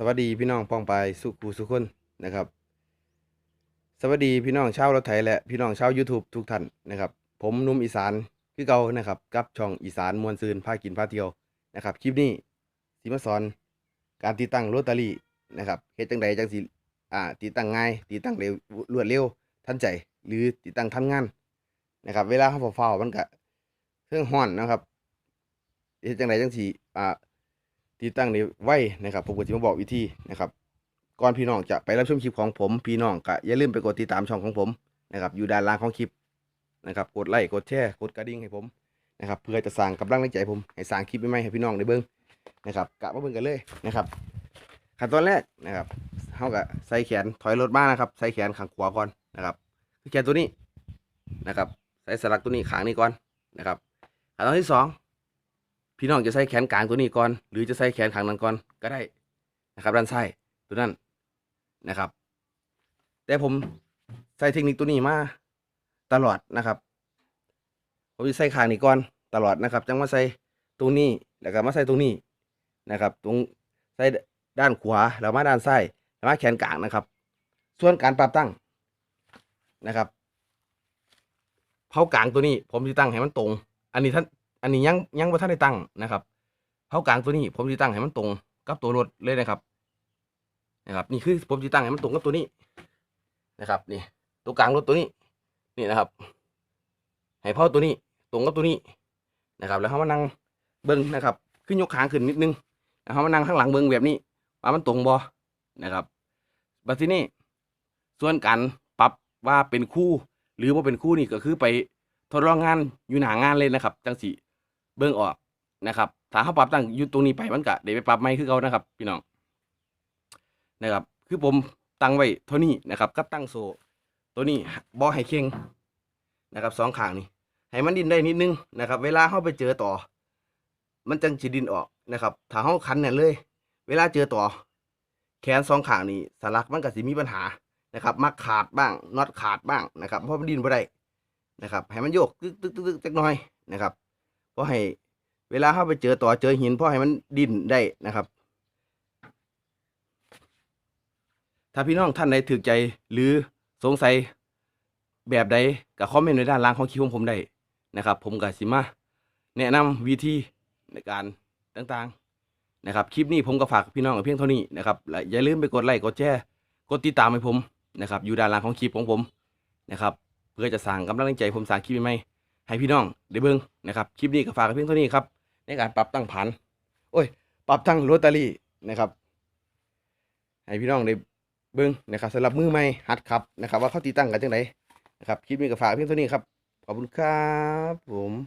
สวัสดีพี่น้องป้องไปสุขูสุขคนนะครับ สวัสดีพี่น้องชาวรถไถและพี่น้องชาว YouTube ทุกท่านนะครับ ผมนุ่มอีสานคือเก่านะครับกับช่องอีสานมวลซืนพากินพาเที่ยวนะครับ คลิปนี้สิมาสอนการติดตั้งโรตารี่นะครับเฮ็ดจังใดจังสิอ่าติดตั้งง่ายติดตั้งเร็วรวดเร็วทันใจหรือติดตั้งทันงานนะครับ เวลาเฮาเฝ้ามันก็เครื่องฮ้อนนะครับเฮ็ดจังใดจังสิอ่า ติดตั้งในไว้นะครับผมก็จะมาบอกวิธีนะครับก่อนพี่น้องจะไปรับชมคลิปของผมพี่น้องก็อย่าลืมไปกดติดตามช่องของผมนะครับอยู่ด้านล่างของคลิปนะครับกดไลค์กดแชร์กดกระดิ่งให้ผมนะครับเพื่อจะสร้างกำลังใจผมให้สร้างคลิปใหม่ๆให้พี่น้องได้เบิ่งนะครับกะมาเบิ่งกันเลยนะครับขั้นตอนแรกนะครับเฮาก็ใส่แขนถอยรถมานะครับใส่แขนข้างขวาก่อนนะครับคือแขนตัวนี้นะครับใส่สลักตัวนี้ขางนี้ก่อนนะครับขั้นตอนที่สอง พี่น้องจะใส่แขนกลางตัวนี้ก่อน หรือจะใส่แขนข้างนั้นก่อนก็ได้นะครับ ด้านซ้ายตัวนั้นนะครับ แต่ผมใส่เทคนิคตัวนี้มาตลอดนะครับผมจะใส่ข้างนี้ก่อนตลอดนะครับ จังมาใส่ตรงนี้แล้วก็มาใส่ตรงนี้นะครับ ตรงใส่ด้านขวาแล้วมาด้านซ้ายแล้วมาแขนกลางนะครับ ส่วนการปรับตั้งนะครับเผากลางตัวนี้ ผมจะตั้งให้มันตรง อันนี้ท่าน อันนี้ยังยังบ่ทันได้ตั้งนะครับเผากลางตัวนี้ ผมจะตั้งให้มันตรงกับตัวรถเลยนะครับนะครับ นี่คือผมจะตั้งให้มันตรงกับตัวนี้นะครับ นี่ ตัวกลางรถตัวนี้ นี่นะครับ ให้เผาตัวนี้ ตรงกับตัวนี้นะครับ แล้วเขามานั่งเบิ้งนะครับ ขึ้นยกขางขึ้นนิดนึงแล้วเขามานั่งข้างหลังเบิ้งแบบนี้ว่ามันตรงบ่นะครับบัดทีนี้ส่วนการปรับว่าเป็นคู่ หรือว่าเป็นคู่นี่ก็คือไปทดลองงานอยู่หนางานเลยนะครับ จังสี เบิ่งออกนะครับถ้าเขาปรับตั้งอยู่ตรงนี้ไปมันก็เดี๋ยวไปปรับใหม่คือเขานะครับ พี่น้องนะครับ คือผมตั้งไว้เท่านี้นะครับกับตั้งโซ่ตัวนี้บอให้เข่งนะครับสองข้างนี่ให้มันดินได้นิดนึงนะครับ เวลาเขาไปเจอต่อ มันจังจะดินออกนะครับ ถ้าเขาคันเนี่ยเลย เวลาเจอต่อ แขนสองข้างนี่สลักมันก็สิมีปัญหานะครับ มักขาดบ้างน็อตขาดบ้างนะครับ เพราะมันดินไม่ได้นะครับ ให้มันโยกตึกตึกตึกตึกจักหน่อยนะครับ เพราะให้ เวลาเข้าไปเจอต่อเจอหินพราะให้มันดิ้นได้นะครับ ถ้าพี่น้องท่านใดถือใจหรือสงสัยแบบใดก็คอมเมนต์ไว้ด้านล่างของคลิปของผมได้นะครับ ผมกับสิมาแนะนำวิธีในการต่างๆนะครับ คลิปนี้ผมก็ฝากพี่น้องเพียงเท่านี้นะครับและอย่าลืมไปกดไลค์กดแชร์กดติดตามให้ผมนะครับ อยู่ด้านล่างของคลิปของผมนะครับ เพื่อจะสร้างกำลังใจผมสร้างคลิปใหม่ ให้พี่น้องได้เบิ่งนะครับคลิปนี้ก็ฝากเพียงเท่านี้ครับในการปรับตั้งผันโอ้ย ปรับตั้งโรตารี่นะครับให้พี่น้องได้เบิ่งนะครับสำหรับมือใหม่หัดขับนะครับ ว่าเขาติดตั้งกันจังไดนะครับคลิปนี้ก็ฝากเพียงเท่านี้ครับขอบคุณครับผม